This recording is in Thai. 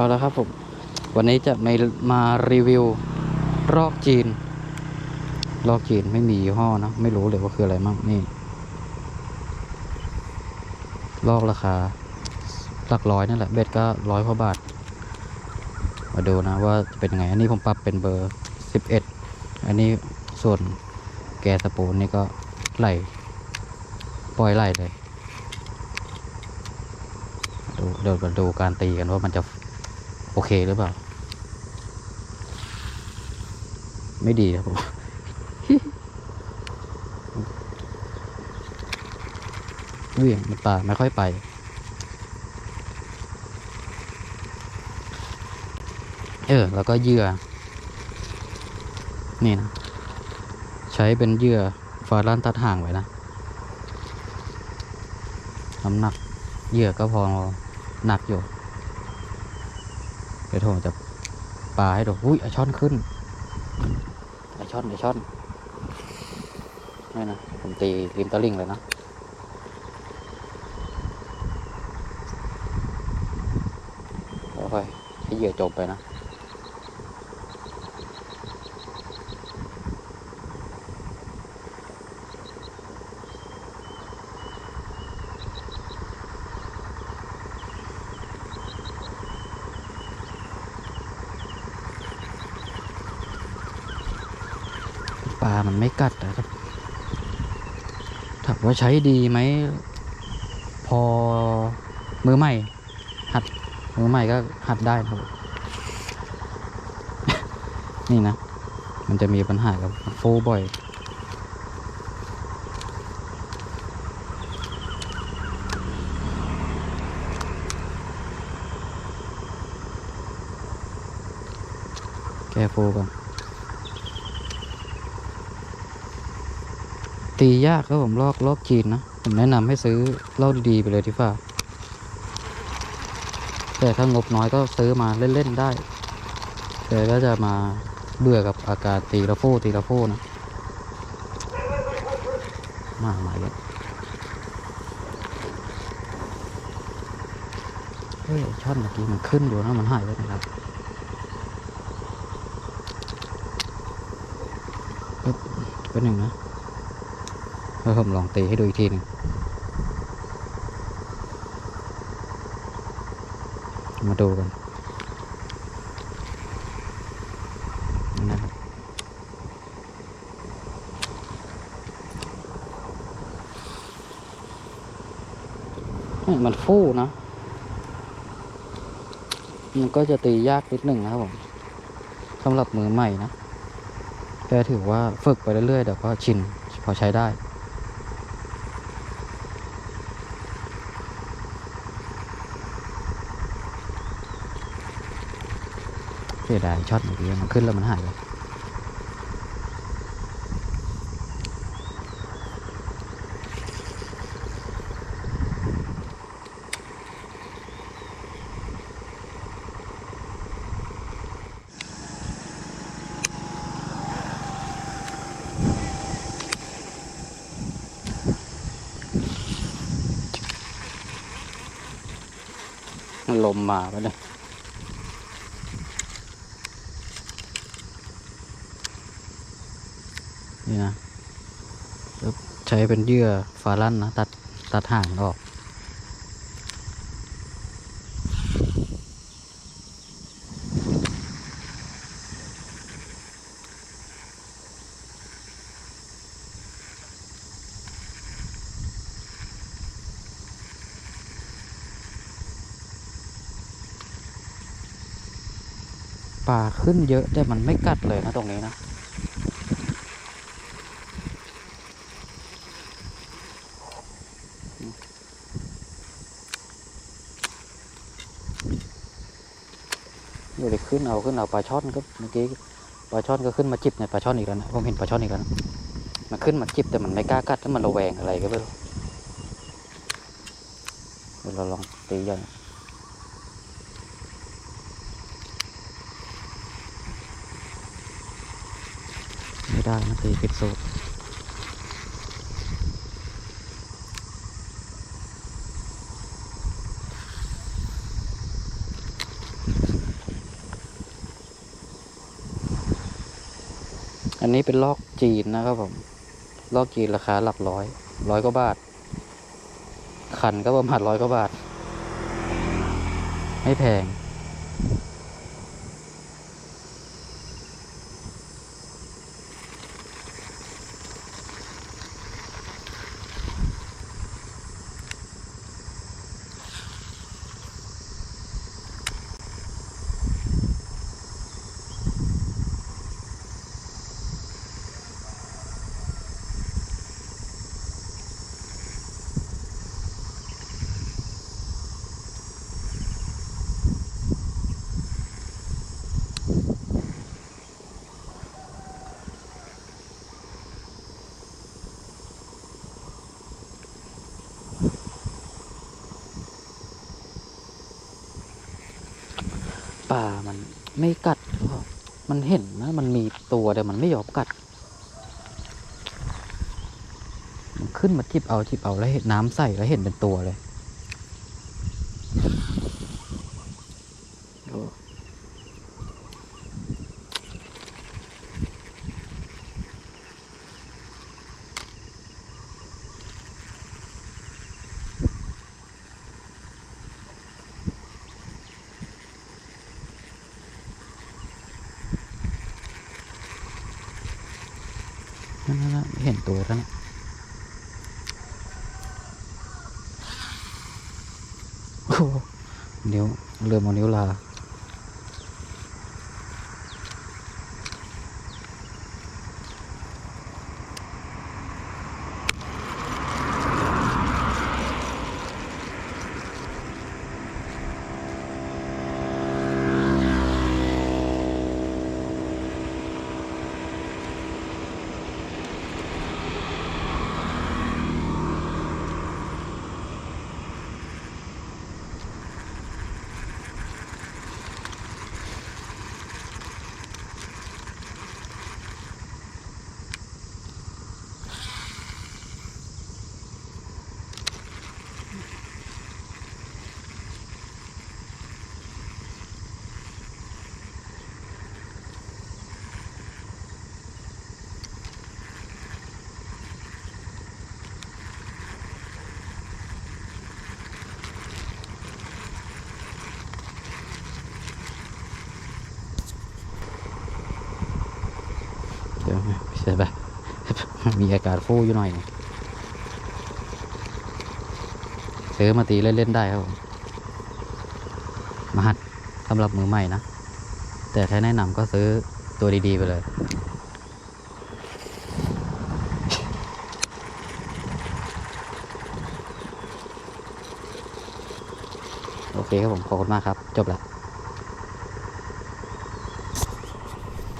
เอาละครับผม วันนี้จะมามารีวิวรอกจีน รอกจีนไม่มียี่ห้อนะ ไม่รู้เลยว่าคืออะไรมั่งนี่ลอกราคา หลักร้อยนั่นแหละ เบ็ดก็ร้อยกว่าบาท มาดูนะว่าจะเป็นยังไง อันนี้ผมปรับเป็นเบอร์สิบเอ็ดอันนี้ส่วนแกสปูนนี่ก็ไหลปล่อยไหลเลยดูเดี๋ยวมาดูการตีกันว่ามันจะ เคหรือเปล่า ไม่ดีครับผมเหวี่ยงมันปลาไม่ค่อยไป เออ แล้วก็เหยื่อ นี่นะ ใช้เป็นเหยื่อฟารันตัดห่างไว้นะ น้ำหนักเหยื่อก็พอหนักอยู่ เดี๋ยวผมจะปลาให้ดูอุ้ยไอช่อนขึ้นไอช่อนไอช่อนนี่นะผมตีริมตะลิ่งเลยนะค่อยๆให้เหยื่อจบไปนะ ปลามันไม่กัดนะครับถามว่าใช้ดีไหม พอมือใหม่ หัดมือใหม่ก็หัดได้นะครับ นี่นะ มันจะมีปัญหากับโฟบ่อยแกโฟก่อน ตียากครับผมลอกลอกจีนนะผมแนะนำให้ซื้อเหล้าดีๆไปเลยที่ฝ่าแต่ถ้างบน้อยก็ซื้อมาเล่น ๆ ได้ แต่ก็จะมาเบื่อกับอาการตีละโฟตีละโฟนะ มาหม่แล้วเฮ้ยช่อนเมื่อกี้มันขึ้นอยู่นะมันหายไปนแล้วเอ๊ะเป็นหนึ่งนะ แล้วผมลองตีให้ดูอีกทีหนึ่งมาดูกันนะครับมันฟู่นะ มันก็จะตียากนิดหนึ่งนะครับผมสำหรับมือใหม่นะแต่ถือว่าฝึกไปเรื่อยๆเดี๋ยวก็ชินพอใช้ได้ สียดายช็อตเมื่อกี้มันขึ้นแล้วมันหายไปลมมาไปเลยนี่นะแล้ว ใช้เป็นเยื่อฟาลั่นนะตัดตัดห่างออก ปลาขึ้นเยอะแต่มันไม่กัดเลยนะตรงนี้นะ เดี๋ยวขึ้นเอาขึ้นเอาปลาช่อนก็เมื่อกี้ปลาช่อนก็ขึ้นมาจิบในยปลาช่อนอีกแล้วนะผมเห็นปลาช่อนอีกแล้วนะมันขึ้นมาจิบแต่มันไม่กล้ากัดแล้วมันระแวงอะไรก็ไม่รู้เดี๋ยวเราลองตีใหญ่ไม่ได้นะตีผิดสูตร อันนี้เป็นลอกจีนนะครับผม ลอกจีนราคาหลักร้อย ร้อยกว่าบาท ขันก็ประมาณร้อยกว่าบาท ไม่แพง ป่ามันไม่กัดมันเห็นนะมันมีตัวแต่มันไม่ยอมกัด มันขึ้นมาจิบเอาจิบเอาแล้วเห็นน้ำใสแล้วเห็นเป็นตัวเลย นั่นนั่นเห็นตัวแล้วนะโอ้โหนิ้วเรือมเอานิ้วลา ดี๋ยวใช่ปะมีอาการฟูอยู่หน่อยซื้อมาตีเล่นๆได้ครับผมมาหัดสำหรับมือใหม่นะ แต่ถ้าแนะนำก็ซื้อตัวดีๆไปเลยโอเคครับผม ขอบคุณมากครับ จบแล้ว